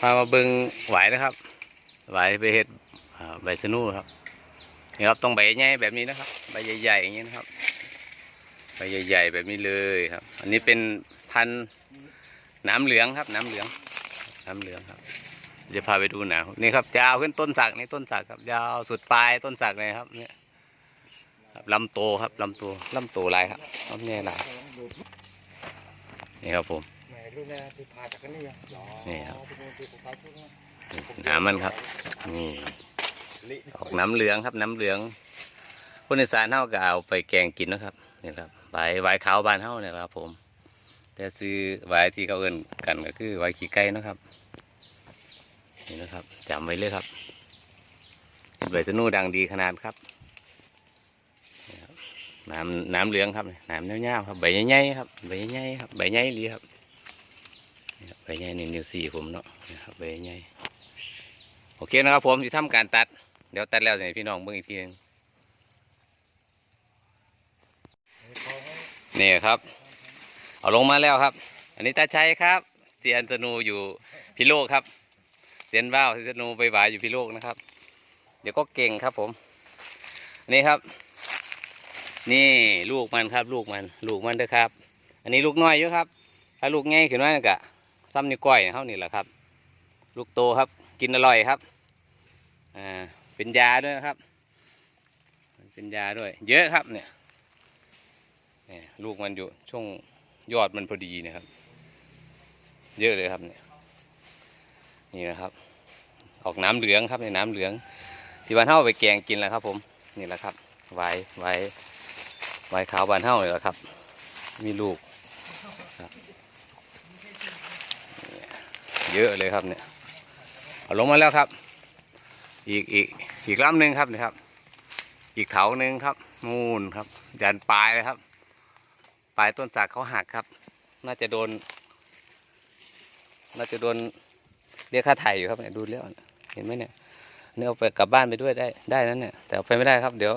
พามาเบิงไหวายนะครับ ไหวายไปเฮ็ดอ่าใบสนูครับนี่ครับต้องใบใหญ่แบบนี้นะครับ ใบใหญ่ๆอย่างนี้นะครับ ใบใหญ่ๆแบบนี้เลยครับ อันนี้เป็นพันธุ์น้ำเหลืองครับ น้ำเหลือง น้ำเหลืองครับจะพาไปดูหนาวนี่ครับยาวขึ้นต้นสักนี่ต้นสักครับยาวสุดปลายต้นสักเลยครับ เนี่ยครับลำโตครับลำโตลำโตหลายครับลำเนี่ยหลายนี่ครับผมแหมดูนะที่พาจากกันนี่อะนี่ครับ น้ำมันครับ นี่ ออกน้ำเหลืองครับ น้ำเหลืองคนอีสานเฮาก็เอาไปแกงกินนะครับนี่ครับใบใบขาวบานเฮาเนี่ยครับผม แต่ซื้อใบที่เขาเอิ้นกันก็คือใบขี้ไก่นะครับนี่นะครับจำไว้เลยครับใบสนูดังดีขนาดครับน้ำน้ำเหลืองครับน้ำเงี้ยวๆครับใบใหญ่ๆครับใบใหญ่ๆครับใบใหญ่ดีครับนี่ครับ ใบใหญ่นี่งนิ้วสี่ผมเนาะนี่ครับใบใหญ่โอเคนะครับผมจะทำการตัด เดี๋ยวตัดแล้วจะให้พี่น้องเบิ่งอีกทีหนึงนี่ครับ เอาลงมาแล้วครับ อันนี้ตาชัยครับเซียนธนูอยู่พิโลกครับเซียนว่าวเซียนธนูไปหวายอยู่พิโลกนะครับ เดี๋ยวก็เก่งครับผมนี่ครับ นี่ลูกมันครับ ลูกมัน ลูกมันเด้อครับ อันนี้ลูกน้อยอยู่ครับ ถ้าลูกใหญ่ขึ้นมาก็ ซ้ำนิ้วก้อยเท่านี้แหละครับ ลูกโตครับ กินอร่อยครับอ่าเป็นยาด้วยนะครับ เป็นยาด้วย เยอะครับเนี่ยเนี่ยลูกมันอยู่ช่วงยอดมันพอดีนะครับ เยอะเลยครับเนี่ยนี่นะครับ ออกน้ำเหลืองครับในน้ำเหลือง ที่บ้านเฮาเอาไปแกงกินแล้วครับ ผมนี่แหละครับไว้ไว้ไว้ขาวบ้านเฮาเลยละครับ มีลูกครับเนี่ย เยอะเลยครับเนี่ยเอาลงมาแล้วครับ อีกอีกอีกลำหนึ่งครับนี่ครับ อีกเถาหนึ่งครับนูนครับยันปลายเลยครับ ปลายต้นสักเขาหักครับ น่าจะโดน น่าจะโดนเรียกค่าไถ่อยู่ครับเนี่ยดูแล้วเนี่ยเห็นไหมเนี่ยเนี่ยเอาไปกลับบ้านไปด้วยได้ได้นั่นเนี่ย แต่เอาไปไม่ได้ครับ เดี๋ยว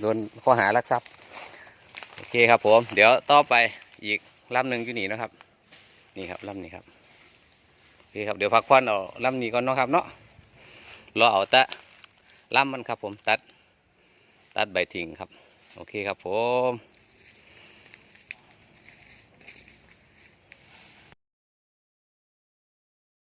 โดนข้อหารักทรัพย์โอเคครับผม เดี๋ยวต่อไปอีกลำหนึ่งอยู่นี่นะครับ นี่ครับลำนี้ครับ เคครับเดี๋ยวพักผ่อนเอาลำนี้ก่อนเนาะครับเนาะรอเอาแตะลำมันครับผมตัด ตัดใบทิ้งครับ โอเคครับผม